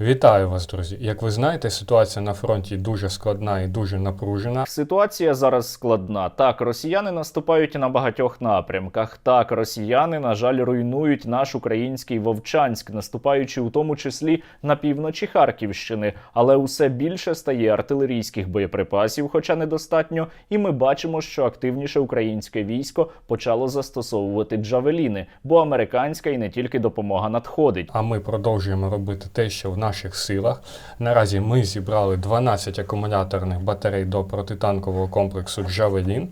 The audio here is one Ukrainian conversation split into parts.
Вітаю вас, друзі! Як ви знаєте, ситуація на фронті дуже складна і дуже напружена. Ситуація зараз складна. Так, росіяни наступають на багатьох напрямках. Так, росіяни, на жаль, руйнують наш український Вовчанськ, наступаючи у тому числі на півночі Харківщини. Але усе більше стає артилерійських боєприпасів, хоча недостатньо. І ми бачимо, що активніше українське військо почало застосовувати джавеліни, бо американська і не тільки допомога надходить. А ми продовжуємо робити те, що в наших силах. Наразі ми зібрали 12 акумуляторних батарей до протитанкового комплексу Джавелін.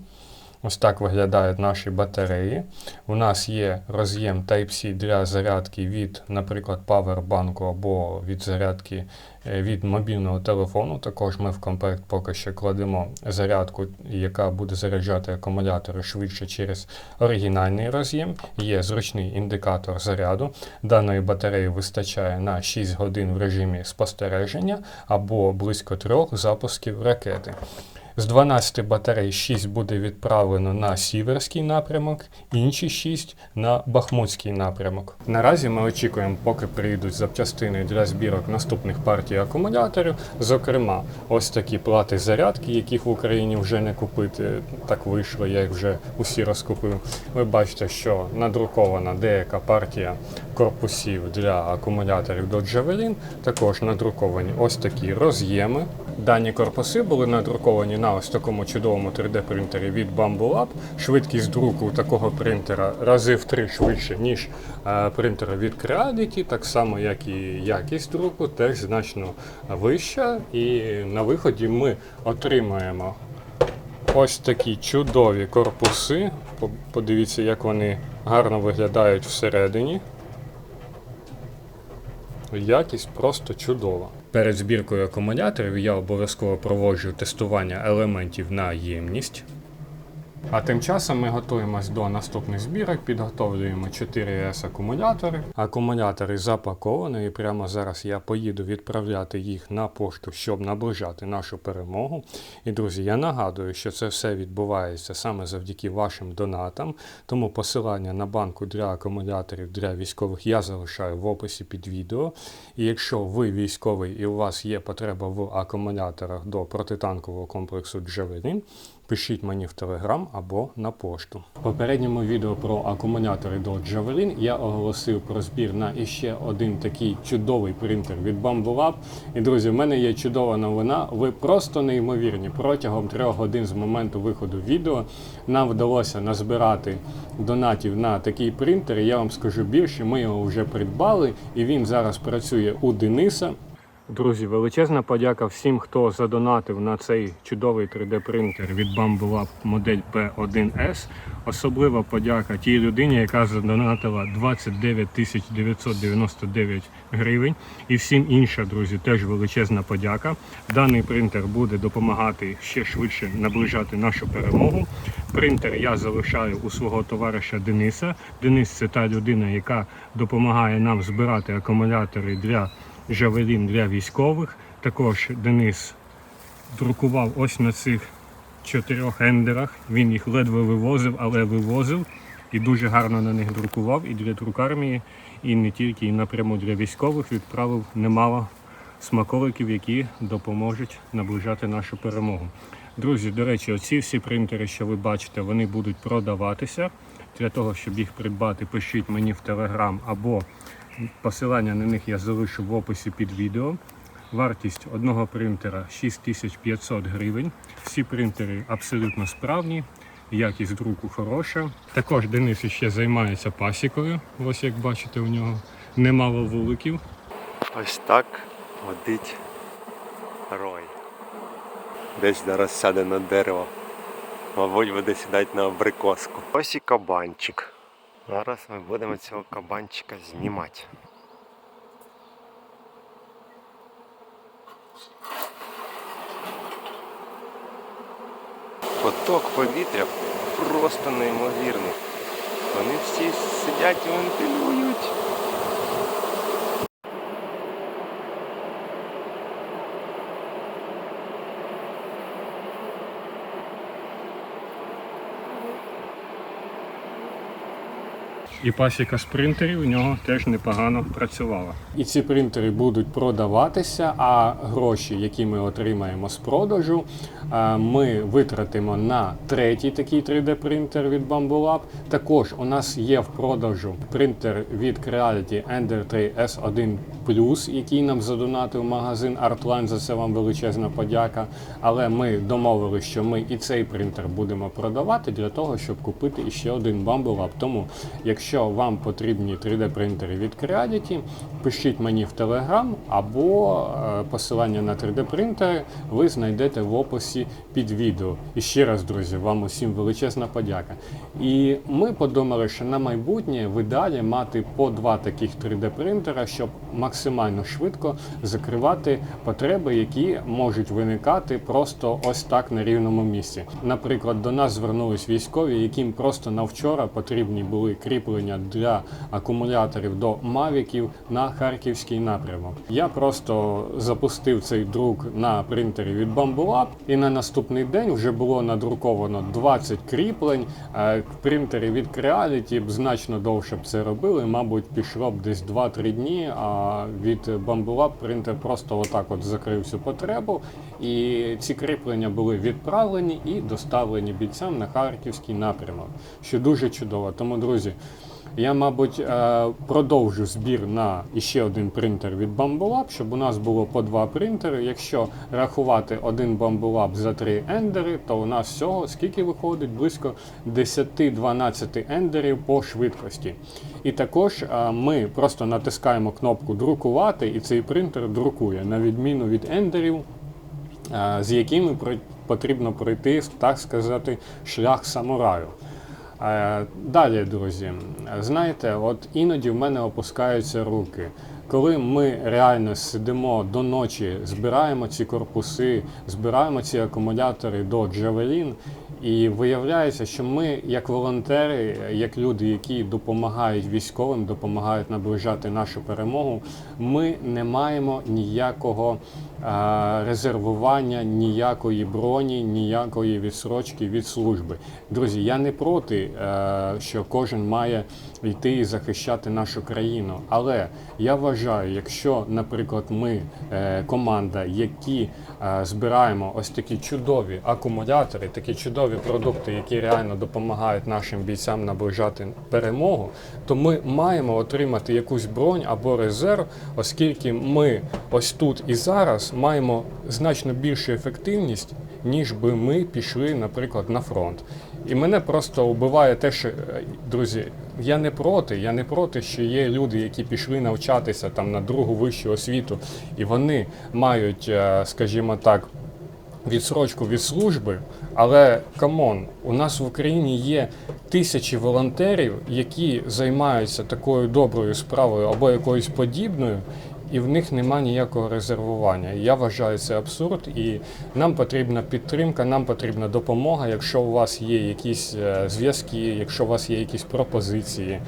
Ось так виглядають наші батареї. У нас є роз'єм Type-C для зарядки від, наприклад, павербанку або від зарядки е, від мобільного телефону. Також ми в комплект поки що кладемо зарядку, яка буде заряджати акумулятори швидше через оригінальний роз'єм. Є зручний індикатор заряду. Даної батареї вистачає на 6 годин в режимі спостереження або близько 3 запусків ракети. З 12 батарей 6 буде відправлено на сіверський напрямок, інші 6 на Бахмутський напрямок. Наразі ми очікуємо, поки прийдуть запчастини для збірок наступних партій акумуляторів. Зокрема, ось такі плати зарядки, яких в Україні вже не купити. Так вийшло, я їх вже усі розкупив. Ви бачите, що надрукована деяка партія корпусів для акумуляторів до Javelin. Також надруковані ось такі роз'єми. Дані корпуси були надруковані на ось такому чудовому 3D-принтері від Bamboo Lab. Швидкість друку такого принтера рази в три швидше, ніж е, принтера від Creality, так само як і якість друку, теж значно вища. І на виході ми отримаємо ось такі чудові корпуси. Подивіться, як вони гарно виглядають всередині. Якість просто чудова. Перед збіркою акумуляторів я обов'язково проводжу тестування елементів на ємність. А тим часом ми готуємось до наступних збірок, підготовлюємо 4С акумулятори. Запаковані, і прямо зараз я поїду відправляти їх на пошту, щоб наближати нашу перемогу. І друзі, я нагадую, що це все відбувається саме завдяки вашим донатам. Тому посилання на банку для акумуляторів для військових я залишаю в описі під відео. І якщо ви військовий і у вас є потреба в акумуляторах до протитанкового комплексу Javelin, пишіть мені в Телеграм або на пошту. В попередньому відео про акумулятори до Javelin я оголосив про збір на іще один такий чудовий принтер від Bamboo Lab. І друзі, в мене є чудова новина. Ви просто неймовірні. Протягом трьох годин з моменту виходу відео нам вдалося назбирати донатів на такий принтер. Я вам скажу більше, ми його вже придбали, і він зараз працює у Дениса. Друзі, величезна подяка всім, хто задонатив на цей чудовий 3D-принтер від Bamboo Lab модель P1S. Особлива подяка тій людині, яка задонатила 29 999 гривень. І всім іншим, друзі, теж величезна подяка. Даний принтер буде допомагати ще швидше наближати нашу перемогу. Принтер я залишаю у свого товариша Дениса. Денис це та людина, яка допомагає нам збирати акумулятори для Жавелін для військових. Також Денис друкував ось на цих чотирьох ендерах. Він їх ледве вивозив, але вивозив і дуже гарно на них друкував і для друкармії, і не тільки і напряму для військових відправив немало смаколиків, які допоможуть наближати нашу перемогу. Друзі, до речі, оці всі принтери, що ви бачите, вони будуть продаватися. Для того, щоб їх придбати, пишіть мені в Телеграм або Посилання на них я залишу в описі під відео. Вартість одного принтера 6500 гривень. Всі принтери абсолютно справні, якість друку хороша. Також Денис ще займається пасікою. Ось як бачите, у нього немало вуликів. Ось так водить рой. Десь зараз сяде на дерево. Мабуть, буде сідати на абрикоску. Ось і кабанчик. Зараз ми будемо цього кабанчика знімати. Поток повітря просто неймовірний. Вони всі сидять і вентилюють. І пасіка спринтерів у нього теж непогано працювала. І ці принтери будуть продаватися, а гроші, які ми отримаємо з продажу, е, ми витратимо на третій такий 3D-принтер від Bamboo Lab. Також у нас є в продажу принтер від Creality Ender 3 S1 Plus, який нам задонатив магазин Artline. За це вам величезна подяка. Але ми домовилися, що ми і цей принтер будемо продавати для того, щоб купити іще один Bamboo Lab. Тому, якщо вам потрібні 3D-принтери від Creality, пишіть мені в Telegram або е, посилання на 3D-принтери ви знайдете в описі під відео. І ще раз, друзі, вам усім величезна подяка. І ми подумали, що на майбутнє в ідеалі мати по два таких 3D-принтера, щоб максимально швидко закривати потреби, які можуть виникати просто ось так на рівному місці. Наприклад, до нас звернулись військові, яким просто на вчора потрібні були кріплення для акумуляторів до мавіків на харківський напрямок. Я просто запустив цей друк на принтері від Bamboo Lab, і на наступний день вже було надруковано 20 кріплень. Е, В принтері від Creality б значно довше б це робили. Мабуть, пішло б десь 2-3 дні. А від Bamboo Lab принтер просто отак от закрив цю потребу. І ці кріплення були відправлені і доставлені бійцям на харківський напрямок, що дуже чудово. Тому, друзі. Я, мабуть, е, продовжу збір на іще один принтер від Bamboo Lab, щоб у нас було по два принтери. Якщо рахувати один Bamboo Lab за три ендери, то у нас всього скільки виходить? Близько 10-12 ендерів по швидкості. І також е, ми просто натискаємо кнопку друкувати, і цей принтер друкує, на відміну від ендерів, е, з якими потрібно пройти, так сказати, шлях самураю. Е, Далі, друзі, знаєте, от іноді в мене опускаються руки. Коли ми реально сидимо до ночі, збираємо ці корпуси, збираємо ці акумулятори до Javelin, і виявляється, що ми, як волонтери, як люди, які допомагають військовим, допомагають наближати нашу перемогу, ми не маємо ніякого е, резервування, ніякої броні, ніякої відсрочки від служби. Друзі, я не проти, е, що кожен має йти і захищати нашу країну. Але я вважаю, якщо, наприклад, ми е, команда, які е, збираємо ось такі чудові акумулятори, такі чудові продукти, які реально допомагають нашим бійцям наближати перемогу, то ми маємо отримати якусь бронь або резерв, оскільки ми ось тут і зараз маємо значно більшу ефективність, ніж би ми пішли, наприклад, на фронт. І мене просто вбиває те, що е, друзі, я не проти, я не проти, що є люди, які пішли навчатися там на другу вищу освіту, і вони мають, е, скажімо так, відсрочку від служби, але камон, у нас в Україні є тисячі волонтерів, які займаються такою доброю справою або якоюсь подібною. І в них немає ніякого резервування. Я вважаю це абсурд, і нам потрібна підтримка, нам потрібна допомога. Якщо у вас є якісь е, зв'язки, якщо у вас є якісь пропозиції,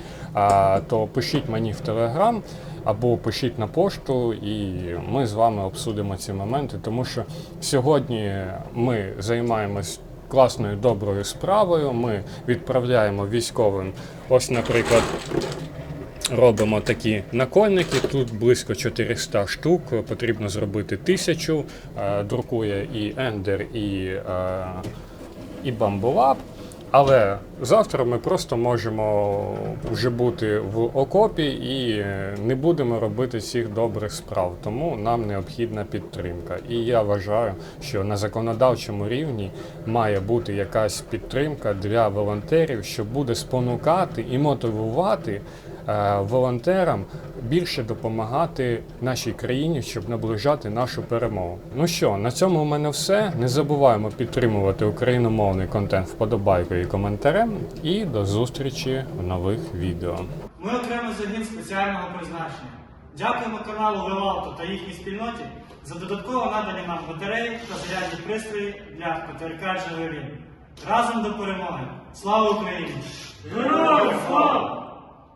то пишіть мені в Телеграм або пишіть на пошту, і ми з вами обсудимо ці моменти. Тому що сьогодні ми займаємось класною доброю справою. Ми відправляємо військовим. Ось, наприклад. Робимо такі накольники. Тут близько 400 штук. Потрібно зробити тисячу. Е, Друкує і Ender, і, е, і Bamboo Але завтра ми просто можемо вже бути в окопі і не будемо робити цих добрих справ. Тому нам необхідна підтримка. І я вважаю, що на законодавчому рівні має бути якась підтримка для волонтерів, що буде спонукати і мотивувати волонтерам більше допомагати нашій країні, щоб наближати нашу перемогу. Ну що, на цьому у мене все. Не забуваємо підтримувати україномовний контент вподобайкою і коментарем. І до зустрічі в нових відео. Ми окремий загін спеціального призначення. Дякуємо каналу Левалто та їхній спільноті за додатково надані нам батареї та зарядні пристрої для ПТРК Джавелін. Разом до перемоги! Слава Україні! Героям слава!